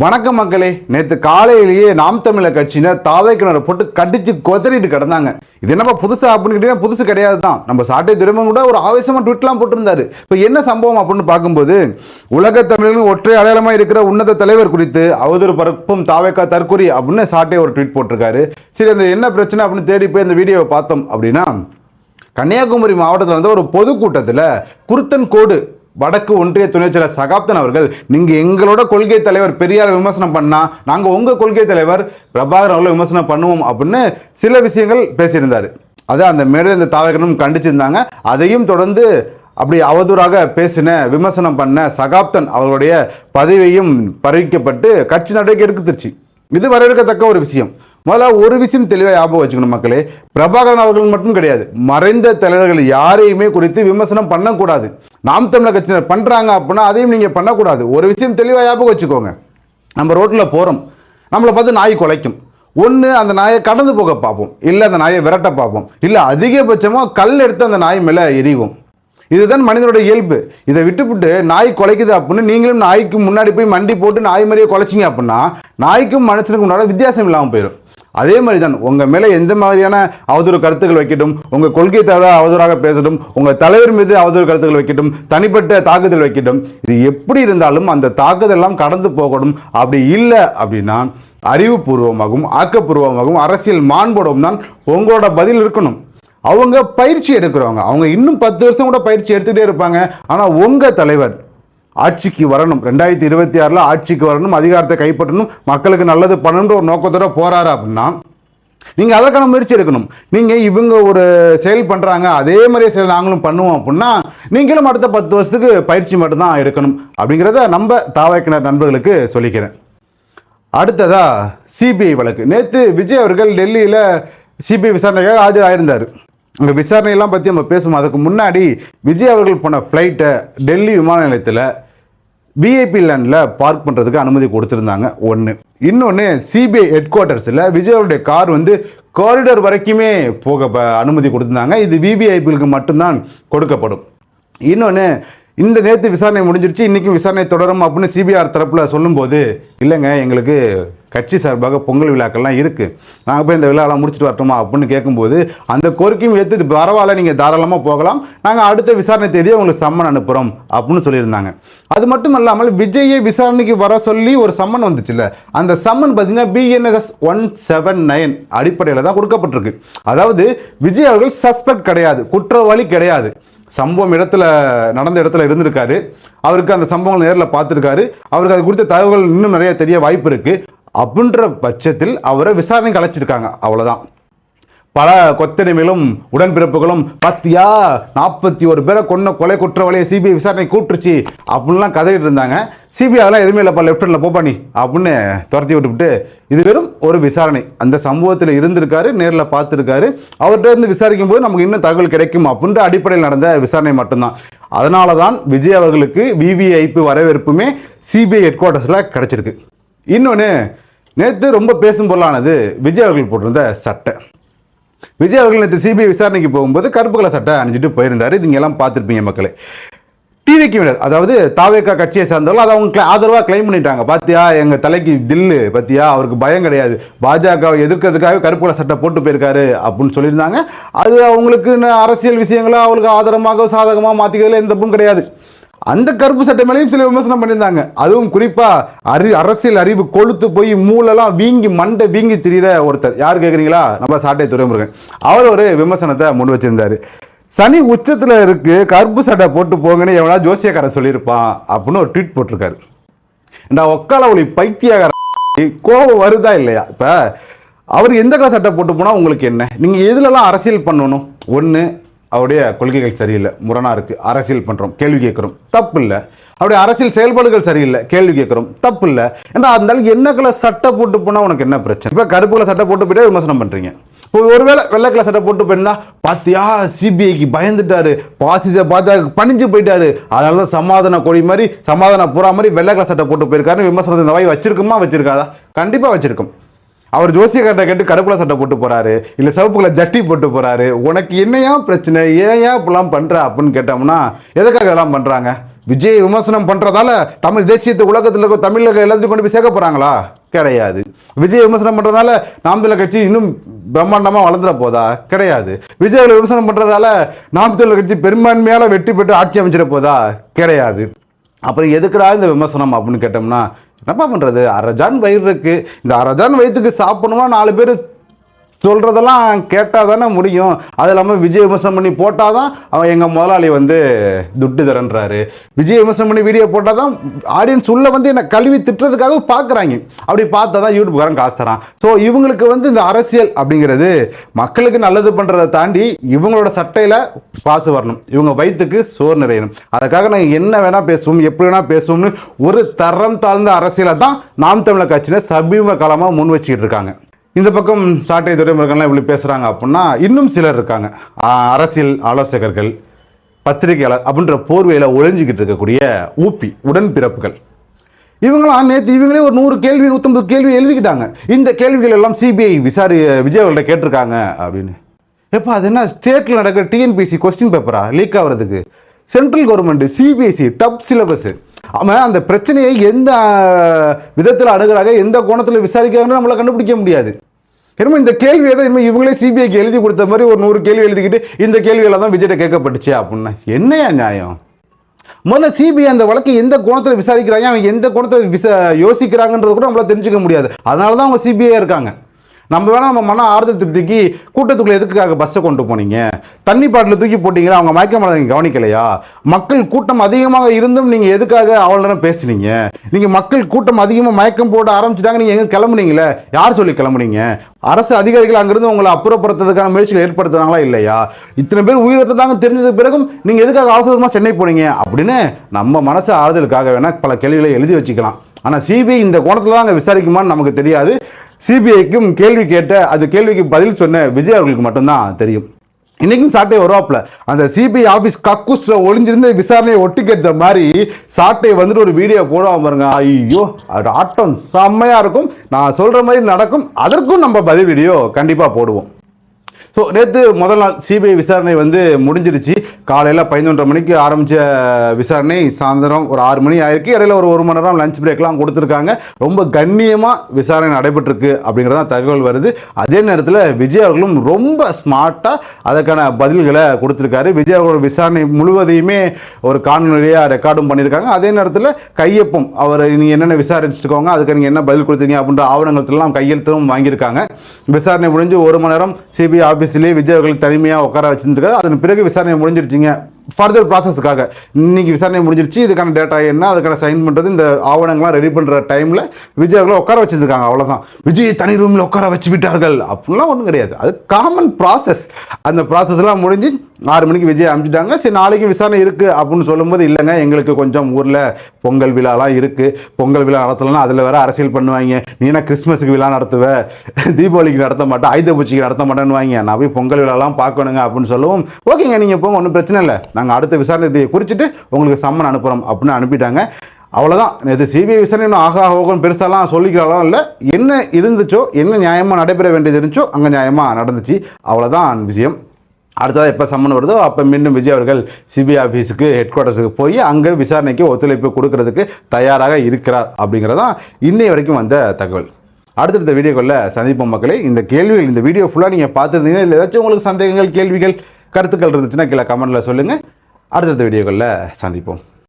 வணக்கம் மக்களே. நேற்று காலையிலேயே நாம் தமிழர் கட்சியினர் தாவைக்கிணரை போட்டு கடிச்சு கொதறிட்டு கிடந்தாங்க. இது என்னப்பா புதுசா அப்படின்னு கேட்டீங்கன்னா புதுசு கிடையாது தான் நம்ம சாட்டை திரும்பவும் கூட ஒரு ஆவேசமா ட்விட்லாம் போட்டிருந்தாரு. இப்போ என்ன சம்பவம் அப்படின்னு பார்க்கும்போது உலக தமிழர்கள் ஒற்றை அடையாளமாக இருக்கிற உன்னத தலைவர் குறித்து அவதூறு பரப்பும் தாவைக்கா தற்கொலை அப்படின்னு சாட்டை ஒரு ட்வீட் போட்டிருக்காரு. சரி அந்த என்ன பிரச்சனை அப்படின்னு தேடி போய் அந்த வீடியோவை பார்த்தோம் அப்படின்னா கன்னியாகுமரி மாவட்டத்தில் வந்து ஒரு பொதுக்கூட்டத்தில் குருத்தன் கோடு வடக்கு ஒன்றிய துணைச் செயலர் சகாப்தன் அவர்கள் நீங்கள் எங்களோட கொள்கை தலைவர் பெரியார் விமர்சனம் பண்ணால் நாங்கள் உங்கள் கொள்கை தலைவர் பிரபாகர் அவர்களை விமர்சனம் பண்ணுவோம் அப்படின்னு சில விஷயங்கள் பேசியிருந்தார். அதை அந்த மேடையில் இந்த தாவகனும் கண்டிச்சிருந்தாங்க. அதையும் தொடர்ந்து அப்படி அவதூறாக பேசின விமர்சனம் பண்ண சகாப்தன் அவருடைய பதவியும் பறிக்கப்பட்டு கட்சி நடவடிக்கை எடுத்துருச்சு. இது வரவேற்கத்தக்க ஒரு விஷயம். முதல்ல ஒரு விஷயம் தெளிவாக ஞாபகம் வச்சுக்கணும் மக்களே. பிரபாகரன் அவர்கள் மட்டும் கிடையாது. மறைந்த தலைவர்கள் யாரையுமே குறித்து விமர்சனம் பண்ணக்கூடாது. நாம் தமிழர் கட்சியினர் பண்ணுறாங்க அப்படின்னா அதையும் நீங்கள் பண்ணக்கூடாது. ஒரு விஷயம் தெளிவாக ஞாபகம் வச்சுக்கோங்க. நம்ம ரோட்டில் போகிறோம் நம்மளை பார்த்து நாய் குலைக்கும். ஒன்று அந்த நாயை கடந்து போக பார்ப்போம். இல்லை அந்த நாயை விரட்ட பார்ப்போம். இல்லை அதிகபட்சமாக கல் எடுத்து அந்த நாய் மேலே எரிவோம் இதுதான் மனிதனுடைய இயல்பு. இதை விட்டுவிட்டு நாய் குலைக்குது அப்படின்னு நீங்களும் நாய்க்கு முன்னாடி போய் மண்டி போட்டு நாய் மாதிரியே குலைச்சிங்க அப்படின்னா நாய்க்கும் மனுஷனுக்கும் முன்னாடி வித்தியாசம் இல்லாமல் போயிடும் அதே மாதிரி தான் உங்கள் மேலே எந்த மாதிரியான அவதூறு கருத்துக்கள் வைக்கட்டும் உங்கள் கொள்கை தவிர அவதூறாக பேசட்டும் உங்கள் தலைவர் மீது அவதூறு கருத்துக்கள் வைக்கட்டும் தனிப்பட்ட தாக்குதல் வைக்கட்டும் இது எப்படி இருந்தாலும் அந்த தாக்குதல் எல்லாம் கடந்து போகணும் அப்படி இல்லை அப்படின்னா அறிவுபூர்வமாகவும் ஆக்கப்பூர்வமாகவும் அரசியல் மாண்போடும் தான் உங்களோட பதில் இருக்கணும். அவங்க பயிற்சி எடுக்கிறவங்க. அவங்க இன்னும் பத்து வருஷம் கூட பயிற்சி எடுத்துகிட்டே இருப்பாங்க. ஆனால் உங்கள் தலைவர் ஆட்சிக்கு வரணும். ரெண்டாயிரத்தி இருபத்தி ஆறில் ஆட்சிக்கு வரணும் அதிகாரத்தை கைப்பற்றணும் மக்களுக்கு நல்லது பண்ணணுன்ற ஒரு நோக்கத்தோட போகிறாரு அப்படின்னா நீங்கள் அதற்கான முயற்சி எடுக்கணும். நீங்கள் இவங்க ஒரு செயல் பண்ணுறாங்க அதே மாதிரியே செயல் நாங்களும் பண்ணுவோம் அப்படின்னா நீங்களும் அடுத்த பத்து வருஷத்துக்கு பயிற்சி மட்டும்தான் எடுக்கணும் அப்படிங்கிறத நம்ம தாவாக்கினர் நண்பர்களுக்கு சொல்லிக்கிறேன். அடுத்ததா சிபிஐ வழக்கு. நேற்று விஜய் அவர்கள் டெல்லியில் சிபிஐ விசாரணைக்காக ஆஜராயிருந்தார். அங்கே விசாரணையெல்லாம் பற்றி நம்ம பேசுவோம். அதுக்கு முன்னாடி விஜய் அவர்கள் போன ஃப்ளைட்டை டெல்லி விமான நிலையத்தில் விஐபி லேண்டில் பார்க் பண்ணுறதுக்கு அனுமதி கொடுத்துருந்தாங்க. ஒன்று இன்னொன்று சிபிஐ ஹெட் குவார்ட்டர்ஸில் விஜய் அவருடைய கார் வந்து காரிடர் வரைக்குமே போக ப- அனுமதி கொடுத்துருந்தாங்க. இது விவிஐபிகளுக்கு மட்டும்தான் கொடுக்கப்படும். இன்னொன்று இந்த நேற்று விசாரணை முடிஞ்சிருச்சு. இன்றைக்கும் விசாரணை தொடரும் அப்படின்னு சிபிஆர் தரப்பில் சொல்லும்போது இல்லைங்க எங்களுக்கு கட்சி சார்பாக பொங்கல் விழாக்கள்லாம் இருக்குது நாங்கள் போய் இந்த விழாலாம் முடிச்சுட்டு வரட்டுமா அப்படின்னு கேட்கும்போது அந்த கோரிக்கையும் ஏற்றுட்டு பரவாயில்ல நீங்கள் தாராளமாக போகலாம். நாங்கள் அடுத்த விசாரணை தேதியை உங்களுக்கு சம்மன் அனுப்புகிறோம் அப்படின்னு சொல்லியிருந்தாங்க. அது மட்டும் இல்லாமல் விஜயை விசாரணைக்கு வர சொல்லி ஒரு சம்மன் வந்துச்சுல்ல. அந்த சம்மன் பார்த்தீங்கன்னா பிஎன்எஸ்எஸ் ஒன் செவன் நைன் அடிப்படையில் தான் கொடுக்கப்பட்டிருக்கு. அதாவது விஜய் அவர்கள் சஸ்பெக்ட் கிடையாது குற்றவாளி கிடையாது. சம்பவம் இடத்துல நடந்த இடத்துல இருந்திருக்காரு. அவருக்கு அந்த சம்பவங்கள் நேரில் பார்த்துருக்காரு. அவருக்கு அது குறித்த தகவல்கள் இன்னும் நிறைய தெரிய வாய்ப்பு இருக்குது அப்படின்ற பட்சத்தில் அவரை விசாரணைக்கு அழைச்சிருக்காங்க. அவ்வளோதான் பல கொத்தடிமைகளும் உடன்பிறப்புகளும் பத்தியா நாற்பத்தி ஒரு பேரை கொன்ன கொலை குற்றவாளியை சிபிஐ விசாரணை கூப்பிட்டுருச்சு அப்படின்லாம் கதையிட்டு இருந்தாங்க. சிபிஐ அதெல்லாம் எதுவுமே இல்லைப்பா லெஃப்டில் போப்பா நீ அப்படின்னு துரத்தி விட்டுவிட்டு இது வெறும் ஒரு விசாரணை. அந்த சம்பவத்தில் இருந்திருக்காரு நேரில் பார்த்துருக்காரு. அவர்கிட்ட இருந்து விசாரிக்கும் போது நமக்கு இன்னும் தகவல் கிடைக்கும் அப்படின்ற அடிப்படையில் நடந்த விசாரணை மட்டும்தான். அதனால தான் விஜய் அவர்களுக்கு விவிஐபி வரவேற்புமே சிபிஐ ஹெட் குவார்ட்டர்ஸில் கிடச்சிருக்கு. இன்னொன்று நேற்று ரொம்ப பேசும் பொருளானது விஜய் அவர்கள் போட்டிருந்த சட்டை. விஜய் அவர்கள் நேற்று சிபிஐ விசாரணைக்கு போகும்போது கருப்பு கலர் சட்டை அணிஞ்சிட்டு போயிருந்தாரு. நீங்க எல்லாம் பார்த்துருப்பீங்க மக்களே. டிவிக்கு அதாவது தாவேக்கா கட்சியை சார்ந்தவர்கள் அதை அவங்க ஆதரவாக கிளைம் பண்ணிட்டாங்க. பார்த்தியா எங்கள் தலைக்கு தில்லு பார்த்தியா அவருக்கு பயம் கிடையாது. பாஜகவை எதிர்க்கிறதுக்காக கருப்பு கலர் சட்டை போட்டு போயிருக்காரு அப்படின்னு சொல்லியிருந்தாங்க. அது அவங்களுக்கு அரசியல் விஷயங்களை அவங்களுக்கு ஆதரமாக சாதகமாக மாற்றிக்கிறதுல எந்த தப்பும் கிடையாது. அந்த கருப்பு சட்டை மேலேயும் சில விமர்சனம் பண்ணியிருந்தாங்க. அதுவும் குறிப்பாக அறி அரசியல் அறிவு கொளுத்து போய் மூளெல்லாம் வீங்கி மண்டை வீங்கி திரியிற ஒருத்தர். யார் கேட்குறீங்களா நம்ம சாட்டை துறைமுருகன் அவர் ஒரு விமர்சனத்தை முன் வச்சிருந்தார். சனி உச்சத்தில் இருக்கு கருப்பு சட்டை போட்டு போங்கன்னு எவனா ஜோசியக்காரன் சொல்லியிருப்பான் அப்படின்னு ஒரு ட்வீட் போட்டிருக்காரு. இந்த ஒக்கால ஒளி பைத்தியகார கோபம் வருதா இல்லையா? இப்போ அவர் எந்த கலர் சட்டை போட்டு போனால் உங்களுக்கு என்ன? நீங்கள் எதுலலாம் அரசியல் பண்ணணும்? ஒன்று அவருடைய கொள்கைகள் சரியில்லை. முரணாக இருக்குது அரசியல் பண்ணுறோம் கேள்வி கேட்குறோம். தப்பு இல்லை அவருடைய அரசியல் செயல்பாடுகள் சரியில்லை. கேள்வி கேட்குறோம். தப்பு இல்லை ஏன்னா அந்த என்ன கலர் சட்டை போட்டு போனால் உனக்கு என்ன பிரச்சனை? இப்போ கருப்பு சட்டை போட்டு போயிட்டே விமர்சனம் பண்ணுறீங்க இப்போ ஒருவேளை வெள்ளை சட்டை போட்டு போயிருந்தா பார்த்தியா சிபிஐக்கு பயந்துட்டாரு. பாசிச பாஜக பணிஞ்சு போயிட்டாரு. அதனால தான் சமாதான கொடி மாதிரி சமாதான புறா மாதிரி வெள்ளை சட்டை போட்டு போயிருக்காருன்னு விமர்சனத்தை இந்த வாய் வச்சிருக்குமா? வச்சிருக்காதா? கண்டிப்பாக வச்சிருக்கும். அவர் ஜோசியக்காரத்தை கேட்டு கருப்புல சட்டை போட்டு போறாரு. இல்ல சிவப்பு ஜட்டி போட்டு போறாரு. உனக்கு என்னையா பிரச்சனை? ஏன் இப்படிலாம் பண்ற அப்படின்னு கேட்டோம்னா எதுக்காக இதெல்லாம் பண்றாங்க? விஜய் விமர்சனம் பண்றதால தமிழ் தேசியத்தை உலகத்தில் இருக்க தமிழக எல்லாத்தையும் கொண்டு போய் சேர்க்க போறாங்களா? கிடையாது. விஜய் விமர்சனம் பண்றதால நாம் தமிழர் கட்சி இன்னும் பிரம்மாண்டமா வளர்ந்துட போதா? கிடையாது. விஜய் விமர்சனம் பண்றதால நாம் தமிழர் கட்சி பெரும்பான்மையால வெற்றி பெற்று ஆட்சி அமைச்சிட போதா? கிடையாது. அப்புறம் எதுக்குடா இந்த விமர்சனம் அப்படின்னு கேட்டோம்னா என்னப்பா பண்ணுறது அரஜான் வயிறு இருக்குது இந்த அரஜான் வயிற்றுக்கு சாப்பிடணுமா? நாலு பேர் சொல்கிறதெல்லாம் கேட்டால் தானே முடியும். அது இல்லாமல் விஜய் விமர்சனம் பண்ணி போட்டால் தான் அவன் எங்கள் முதலாளி வந்து துட்டு தரன்றாரு. விஜய் விமர்சனம் பண்ணி வீடியோ போட்டால் தான் ஆடியன்ஸ் உள்ளே வந்து என்னை கழுவி திட்டுறதுக்காக பார்க்குறாங்க அப்படி பார்த்தா தான் யூடியூப்காரன் காசு தரான். ஸோ இவங்களுக்கு வந்து இந்த அரசியல் அப்படிங்கிறது மக்களுக்கு நல்லது பண்ணுறதை தாண்டி இவங்களோட சட்டையில் பாசு வரணும். இவங்க வயிற்றுக்கு சோறு நிறையணும். அதுக்காக நாங்கள் என்ன வேணால் பேசுவோம் எப்படி வேணால் பேசுவோம்னு ஒரு தரம் தாழ்ந்த அரசியலை தான் நாம் தமிழர் கட்சியினர் சமீப காலமாக முன் வச்சுக்கிட்டு இருக்காங்க. இந்த பக்கம் சாட்டை துறைமுருகன்லாம் இப்படி பேசுகிறாங்க அப்படின்னா இன்னும் சிலர் இருக்காங்க. அரசியல் ஆலோசகர்கள் பத்திரிகையாளர் அப்படின்ற போர்வையில் ஒழிஞ்சிக்கிட்டு இருக்கக்கூடிய ஊப்பி உடன்பிறப்புகள். இவங்களாம் நேற்று இவங்களே ஒரு நூறு கேள்வி நூற்றம்பது கேள்வி எழுதிக்கிட்டாங்க. இந்த கேள்விகள் எல்லாம் சிபிஐ விசாரி விஜய் அவர்கள்ட்ட கேட்டிருக்காங்க அப்படின்னு. எப்போ அது என்ன ஸ்டேட்டில் நடக்கிற டிஎன்பிசி கொஸ்டின் பேப்பரா லீக் ஆகிறதுக்கு. Central government CBSE tough syllabus அவன் அந்த பிரச்சனையை எந்த விதத்தில் அணுகிறாங்க எந்த கோணத்தில் விசாரிக்கிறாங்கன்னு நம்மளால கண்டுபிடிக்க முடியாது. என்னமோ இந்த கேள்வி ஏதோ இனிமேல் இவங்களே சிபிஐக்கு எழுதி கொடுத்த மாதிரி ஒரு நூறு கேள்வி எழுதிக்கிட்டு இந்த கேள்வியெல்லாம் தான் விஜய்கிட்ட கேட்கப்பட்டுச்சு அப்படின்னா என்னையா நியாயம்? முதல்ல சிபிஐ அந்த வழக்கை எந்த கோணத்தில் விசாரிக்கிறாங்க? அவங்க எந்த கோணத்தில் விசா யோசிக்கிறாங்கன்றது கூட நம்மளால தெரிஞ்சுக்க முடியாது. அதனால தான் அவங்க சிபிஐ இருக்காங்க. நம்ம வேணால் நம்ம மன ஆறுதல் திருப்திக்கு கூட்டத்துக்குள்ளே எதுக்காக பஸ்ஸை கொண்டு போனீங்க? தண்ணி பாட்டில் தூக்கி போட்டிங்களா? அவங்க மயக்க மருந்து நீங்கள் கவனிக்கலையா? மக்கள் கூட்டம் அதிகமாக இருந்தும் நீங்கள் எதுக்காக அவ்வளோ நேரம் பேசுனீங்க? நீங்கள் மக்கள் கூட்டம் அதிகமாக மயக்கம் போட ஆரம்பிச்சிட்டாங்க. நீங்கள் எங்கே கிளம்புனீங்களே? யார் சொல்லி கிளம்புனீங்க? அரசு அதிகாரிகள் அங்கிருந்து உங்களை அப்புறப்படுத்துறதுக்கான முயற்சிகள் ஏற்படுத்துறாங்களா இல்லையா? இத்தனை பேர் உயிரிழந்தாங்க தெரிஞ்சதுக்கு பிறகும் நீங்கள் எதுக்காக அவசரமாக சென்னை போனீங்க? அப்படின்னு நம்ம மனசு ஆறுதலுக்காக வேணால் பல கேள்விகளை எழுதி வச்சுக்கலாம். ஆனால் சிபிஐ இந்த கோணத்தில் தான் அங்கே விசாரிக்குமான்னு நமக்கு தெரியாது. சிபிஐக்கும் கேள்வி கேட்ட அது கேள்விக்கு பதில் சொன்ன விஜய் அவர்களுக்கு மட்டும்தான் தெரியும். இன்றைக்கும் சாட்டை வருவாப்பில். அந்த சிபிஐ ஆஃபீஸ் கக்கூஸ்ல ஒளிஞ்சிருந்த விசாரணையை ஒட்டி கேட்ட மாதிரி சாட்டை வந்துட்டு ஒரு வீடியோ போடாம பாருங்க. ஐயோ அது ஆட்டம் செம்மையாக இருக்கும். நான் சொல்கிற மாதிரி நடக்கும். அதற்கும் நம்ம பதில் வீடியோ கண்டிப்பாக போடுவோம். ஸோ நேற்று முதல் நாள் சிபிஐ விசாரணை வந்து முடிஞ்சிருச்சு. காலையில் பதினொன்றரை மணிக்கு ஆரம்பித்த விசாரணை சாயந்தரம் ஒரு ஆறு மணி ஆயிருக்கு. இடையில ஒரு ஒரு மணி நேரம் லஞ்ச் பிரேக்லாம் கொடுத்துருக்காங்க. ரொம்ப கண்ணியமாக விசாரணை நடைபெற்றிருக்கு அப்படிங்கிறதான் தகவல் வருது. அதே நேரத்தில் விஜய் அவர்களும் ரொம்ப ஸ்மார்ட்டாக அதற்கான பதில்களை கொடுத்துருக்காரு. விஜய் அவர்களோட விசாரணை முழுவதையுமே ஒரு காணொலியாக ரெக்கார்டும் பண்ணியிருக்காங்க. அதே நேரத்தில் கையொப்பம் அவர் நீங்கள் என்னென்ன விசாரிச்சுக்கோங்க அதுக்கு நீங்கள் என்ன பதில் கொடுத்தீங்க அப்படின்ற ஆவணங்கள்லாம் கையெழுத்தும் வாங்கியிருக்காங்க. விசாரணை முடிஞ்சு ஒரு மணி நேரம் சிபிஐ ஆஃபீஸ்லேயே விஜய் அவர்கள் தனிமையாக உட்கார வச்சுருக்காரு அதன் பிறகு விசாரணை முடிஞ்சிருச்சிங்க. ஃபர்தர் ப்ராசஸ்க்காக இன்றைக்கி விசாரணை முடிஞ்சிருச்சு இதுக்கான டேட்டா என்ன அதுக்கான சைன் பண்ணுறது இந்த ஆவணங்கள்லாம் ரெடி பண்ணுற டைமில் விஜய்களை உட்கார வச்சுருக்காங்க அவ்வளோதான் விஜய் தனி ரூமில் உட்கார வச்சு விட்டார்கள். அப்படிலாம் ஒன்றும் கிடையாது. அது காமன் ப்ராசஸ் அந்த ப்ராசஸ்லாம் முடிஞ்சு ஆறு மணிக்கு விஜய் அனுப்பிச்சிட்டாங்க சரி நாளைக்கு விசாரணை இருக்குது அப்படின்னு சொல்லும்போது இல்லைங்க எங்களுக்கு கொஞ்சம் ஊரில் பொங்கல் விழாலாம் இருக்குது பொங்கல் விழா நடத்தலைன்னா அதில் வேறு அரசியல் பண்ணுவாங்க. நீனா கிறிஸ்மஸுக்கு விழா நடத்துவ? தீபாவளிக்கு நடத்த மாட்டேன் ஆயுத பூச்சிக்கு நடத்த மாட்டேன்னு வாங்க நான் போய் பொங்கல் விழாலாம் பார்க்கணுங்க அப்படின்னு சொல்லவும். ஓகேங்க நீங்கள் போங்க ஒன்றும் பிரச்சனை இல்லை. நாங்கள் அடுத்த விசாரணை குறிச்சிட்டு உங்களுக்கு சம்மன் அனுப்புகிறோம் அப்படின்னு அனுப்பிட்டாங்க. அவ்வளோதான் இது சிபிஐ விசாரணை ஆக ஆகா பெருசாலாம் சொல்லிக்கிறாலும் இல்லை. என்ன இருந்துச்சோ என்ன நியாயமாக நடைபெற வேண்டியது இருந்துச்சோ அங்கே நியாயமாக நடந்துச்சு. அவ்வளோதான் விஷயம். அடுத்ததாக எப்போ சம்மன் வருதோ அப்போ மீண்டும் விஜய் அவர்கள் சிபிஐ ஆஃபீஸுக்கு ஹெட் குவார்ட்டர்ஸுக்கு போய் அங்கே விசாரணைக்கு ஒத்துழைப்பு கொடுக்கறதுக்கு தயாராக இருக்கிறார் அப்படிங்கிறதான் இன்னை வரைக்கும் வந்த தகவல். அடுத்தடுத்த வீடியோக்களில் சந்திப்போம் மக்களை. இந்த கேள்விகள் இந்த வீடியோ ஃபுல்லாக நீங்கள் பார்த்துருந்தீங்கன்னா இல்லை ஏதாச்சும் உங்களுக்கு சந்தேகங்கள் கேள்விகள் கருத்துக்கள் இருந்துச்சுன்னா கீழே கமெண்ட்டில் சொல்லுங்கள் அடுத்தடுத்த வீடியோக்களில் சந்திப்போம்.